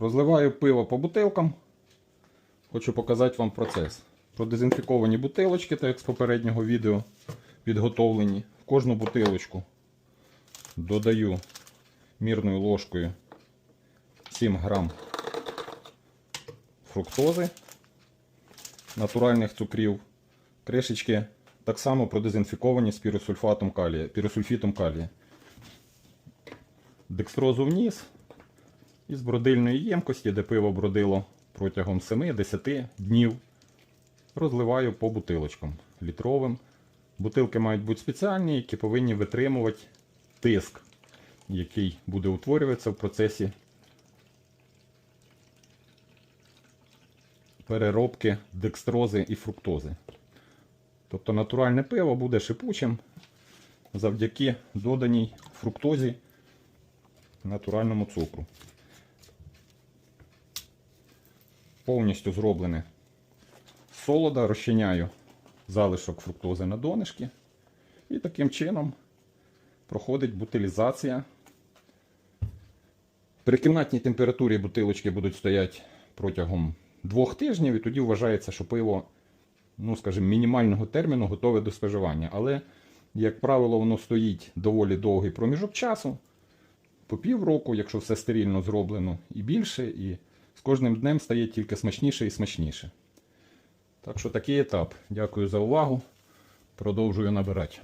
Розливаю пиво по бутилкам. Хочу показати вам процес. Продезінфіковані бутилочки, так як з попереднього відео підготовлені. В кожну бутилочку додаю мірною ложкою 7 грам фруктози, натуральних цукрів. Кришечки так само продезінфіковані з піросульфатом калія, піросульфітом калія. Декстрозу вниз і з бродильної ємкості, де пиво бродило протягом 7-10 днів, розливаю по бутилочкам літровим. Бутилки мають бути спеціальні, які повинні витримувати тиск, який буде утворюватися в процесі переробки декстрози і фруктози. Тобто натуральне пиво буде шипучим завдяки доданій фруктозі натуральному цукру. Повністю зроблене з солода, розчиняю залишок фруктози на донишки. І таким чином проходить бутилізація. При кімнатній температурі бутилочки будуть стояти протягом двох тижнів, і тоді вважається, що пиво, ну скажімо, мінімального терміну готове до споживання. Але, як правило, воно стоїть доволі довгий проміжок часу, по півроку, якщо все стерильно зроблено, і більше, і з кожним днем стає тільки смачніше і смачніше. Так що такий етап. Дякую за увагу. Продовжую набирати.